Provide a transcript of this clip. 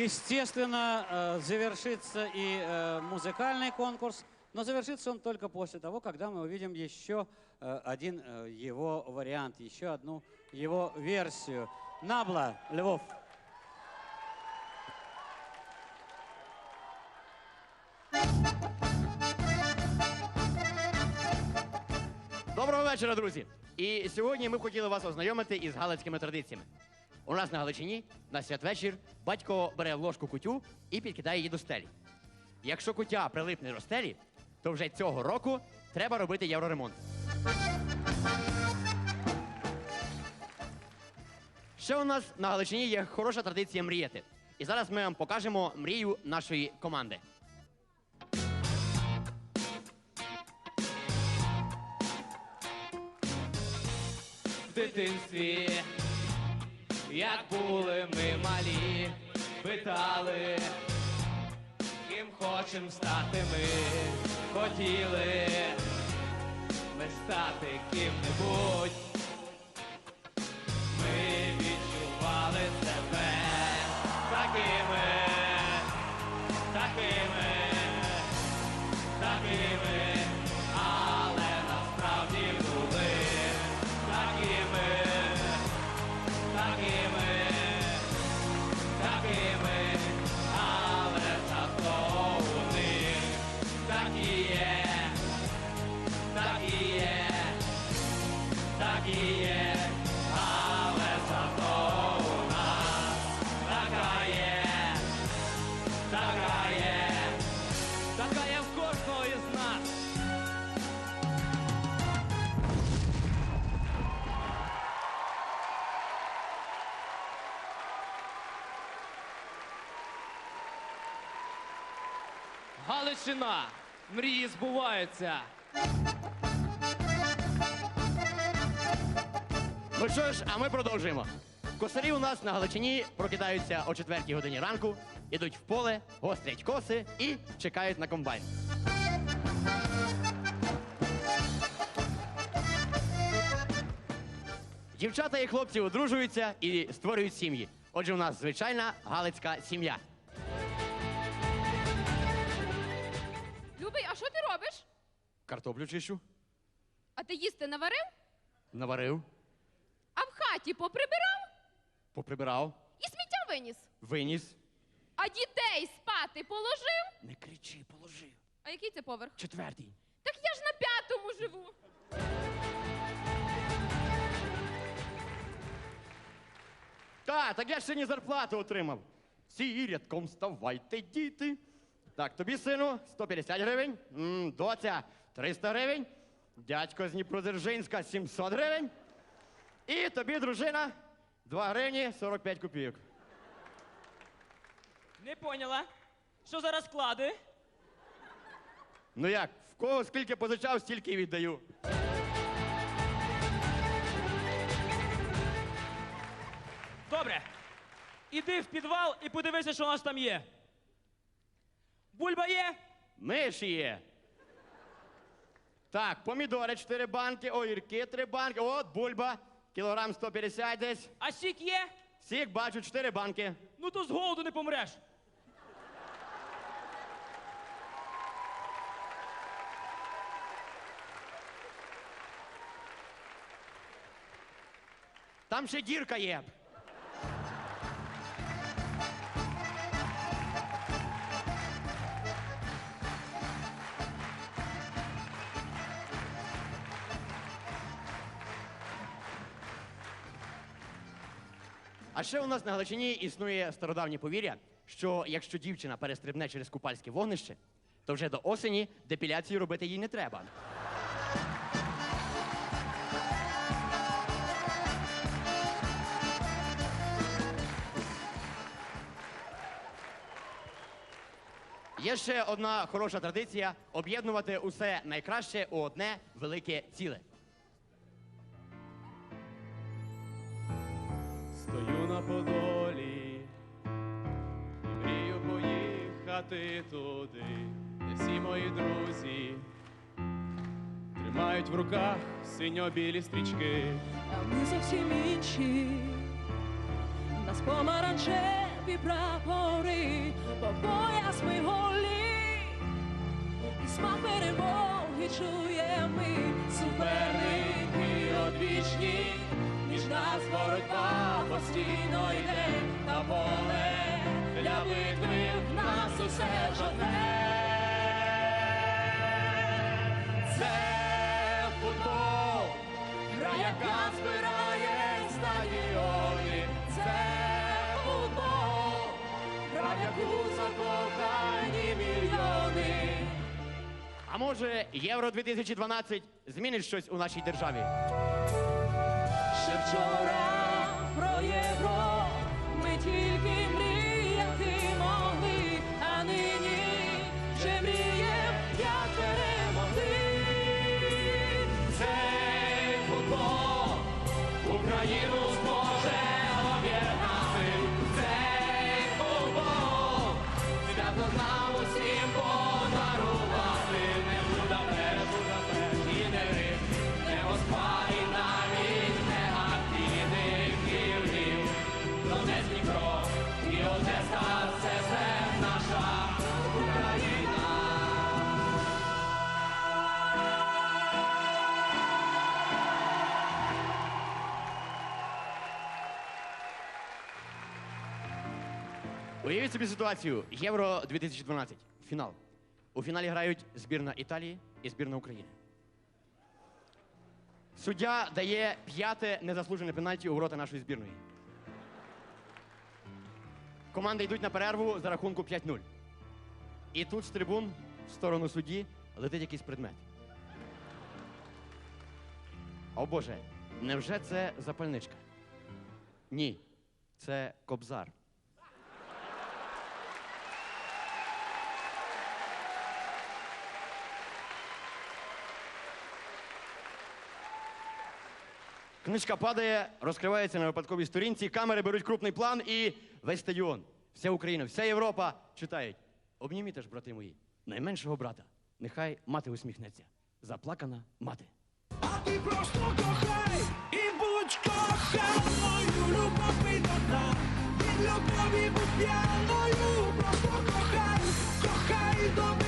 Естественно, э, завершится и э, музыкальный конкурс, но завершится он только после того, когда мы увидим еще э, один э, его вариант, еще одну его версию. Набла, Львов. Доброго вечора, друзі! І сьогодні ми б хотіли вас ознайомити із галицькими традиціями. У нас на Галичині на святвечір батько бере ложку кутю і підкидає її до стелі. Якщо кутя прилипне до стелі, то вже цього року треба робити євроремонт. Ще у нас на Галичині є хороша традиція мріяти. І зараз ми вам покажемо мрію нашої команди. в дитинстві, як були ми малі, питали, ким хочем стати ми, хотіли ми стати ким-небудь. Галичина. Мрії збуваються. Ну що ж, а ми продовжуємо. Косарі у нас на Галичині прокидаються о 4 годині ранку, ідуть в поле, гострять коси і чекають на комбайн. Дівчата і хлопці одружуються і створюють сім'ї. Отже, у нас звичайна галицька сім'я. Любий, а що ти робиш? Картоплю чищу, А ти їсти наварив? наварив, А в хаті поприбирав поприбирав, і сміття виніс. виніс. А дітей спати положив? Не кричи, положи. А який це поверх? Четвертий. Так я ж на п'ятому живу. Та, так я ж сьогодні зарплату отримав. Всі рядком ставайте, діти. Так, тобі, сину, 150 гривень. М, доця 300 гривень. Дядько з Дніпродзержинська 700 гривень. І тобі, дружина, 2 гривні 45 копійок. Не поняла. Що за розклади? Ну як, в кого скільки позичав, стільки й віддаю. Добре. Іди в підвал і подивися, що у нас там є. Бульба є? Миші є. Так, помідори 4 банки, огірки 3 банки. От, бульба, кілограм 150 десь. А сік є? Сік бачу, 4 банки. Ну то з голоду не помреш. Там ще дірка є. А ще у нас на Галичині існує стародавнє повір'я, що якщо дівчина перестрибне через купальське вогнище, то вже до осені депіляцію робити їй не треба. Є ще одна хороша традиція об'єднувати усе найкраще у одне велике ціле. На подолі. І мрію поїхати туди, де всі мої друзі тримають в руках синьо-білі стрічки. А ми зовсім інші, нас помаранчева небі прапори, по пояс ми голі, і смак перемоги чуємо суперники одвічні, між нас боротьба постійно йде на поле, для битви нас усе жодне. Це футбол, гра, яка збирає стадіони. Це футбол, гра, в яку закохані мільйони. А може, Євро 2012 змінить щось у нашій державі? Ще вчора про євро ми тільки мріяти могли, а нині вже мрієм, Уявіть собі ситуацію. Євро 2012. Фінал. У фіналі грають збірна Італії і збірна України. Суддя дає п'яте незаслужене пенальті у ворота нашої збірної. Команди йдуть на перерву за рахунку 5-0. І тут з трибун в сторону судді летить якийсь предмет. О Боже, невже це запальничка? Ні, це кобзар. Книжка падає, розкривається на випадковій сторінці, камери беруть крупний план і весь стадіон, вся Україна, вся Європа читають. Обніміте ж, брати мої, найменшого брата. Нехай мати усміхнеться. Заплакана мати. А ти просто кохай і будь коханою, любов і дана. Від любові будь п'яною, просто кохай, кохай до